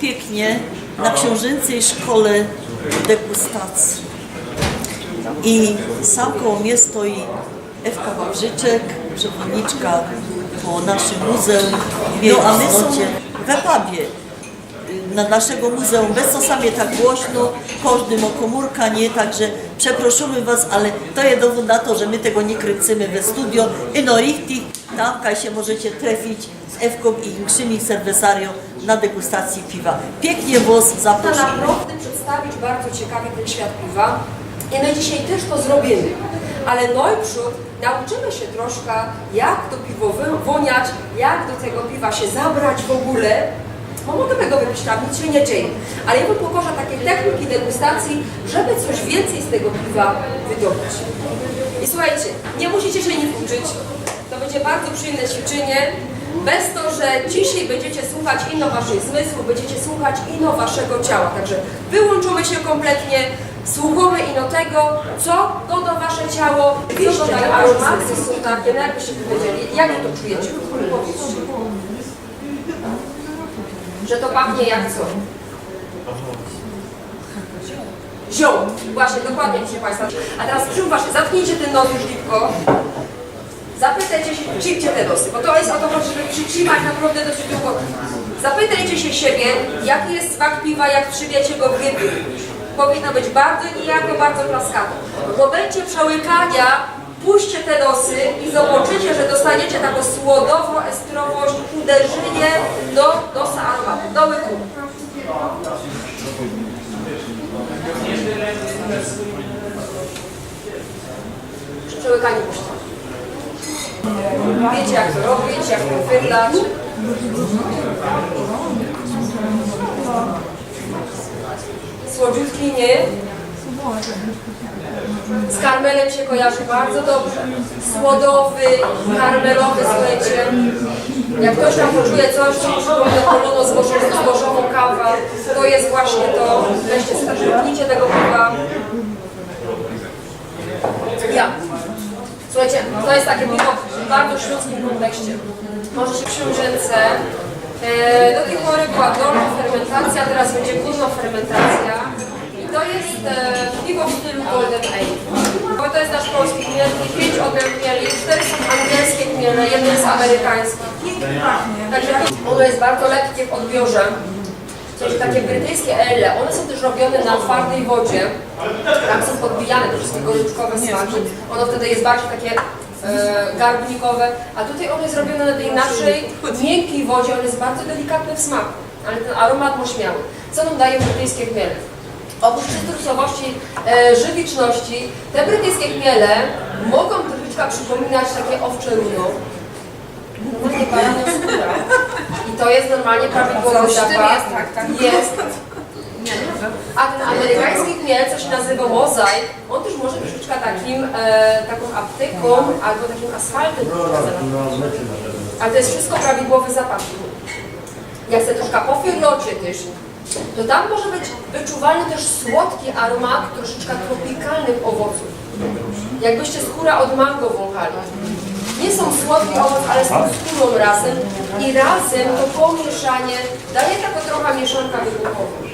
pięknie na książęcej szkole degustacji. I sam koło mnie stoi Ewka Wawrzyczek, przewodniczka po naszym muzeum. No a my są w Epabie na naszego muzeum, bez to samie tak głośno, każdy ma komórka, nie, także przeprosimy Was, ale to jest dowód na to, że my tego nie kręcimy we studio. I no richtig, tam się możecie trafić z Ewką i innymi serwesario na degustacji piwa. Pięknie Was zapraszam. naprawdę przedstawić bardzo ciekawie ten świat piwa i my dzisiaj też to zrobimy. Ale najprzód nauczymy się troszkę, jak to piwo wy- woniać, jak do tego piwa się zabrać w ogóle, bo możemy go wypić tam, nic się nie dzieje. Ale ja Wam pokażę takie techniki degustacji, żeby coś więcej z tego piwa wydobyć. I słuchajcie, nie musicie się nic uczyć, to będzie bardzo przyjemne ćwiczenie, bez to, że dzisiaj będziecie słuchać ino waszych zmysłów, będziecie słuchać ino waszego ciała. Także wyłączymy się kompletnie, słuchamy ino tego, co goda wasze ciało, co dodają aromaty, są takie, no jakbyście powiedzieli, jak to czujecie? Powiedzcie. Że to pachnie jak co? Ziół. Właśnie, dokładnie, proszę Państwa. A teraz przyuważcie, zatknijcie ten nos już szybko. Zapytajcie się, przyjdźcie te nosy, bo to jest o to chodzi, żeby przytrzymać naprawdę dosyć długo. Zapytajcie się siebie, jaki jest smak piwa, jak przywiecie go w ryby. Powinno być bardzo nijako, bardzo klaskato. W momencie przełykania puśćcie te nosy i zobaczycie, że dostaniecie taką słodową estrowość, uderzenie do nosa aromatu, do łyku. Przy przełykaniu. Wiecie jak to robić, jak to wydlać. Słodziutki, nie? Z karmelem się kojarzy bardzo dobrze. Słodowy, karmelowy, słuchajcie. Jak ktoś tam poczuje coś, co przypomina polono zbożową, zbożową kawę, to jest właśnie to. Weźcie sobie, szybnijcie tego piwa. Ja. Słuchajcie, to jest takie piwo w bardzo śląskim kontekście. Może się książęce. E, do tej pory była dolna fermentacja, teraz będzie górna fermentacja. I to jest e, piwo w stylu Golden Ale. Bo to jest nasz polski chmiel, pięć odmian chmieli, cztery są angielskie chmiele, jeden jest amerykański. Także ono jest bardzo lekkie w odbiorze. Coś takie brytyjskie ale, one są też robione na twardej wodzie. Tam są podbijane te wszystkie goryczkowe smaki. Ono wtedy jest bardziej takie e, garbnikowe, a tutaj ono jest robione na tej naszej miękkiej wodzie, on jest bardzo delikatny w smaku, ale ten aromat ma śmiały. Co nam daje brytyjskie chmiele? Oprócz cytrusowości, e, żywiczności, te brytyjskie chmiele mogą troszeczkę przypominać takie owcze runo. To jest normalnie tym zapach. jest, tak, tak. Jest. A ten amerykański chmiel, co się nazywa mozaik, on też może być troszeczkę takim, e, taką aptyką albo takim asfaltem. Ale to jest wszystko prawidłowy zapach. Jak chcę troszkę po firlocie też, to tam może być wyczuwalny też słodki aromat troszeczkę tropikalnych owoców. Jakbyście skóra od mango wąchali. Nie są słodki owoc, ale tą skórą razem i razem to pomieszanie daje taką trochę mieszanka wybuchową.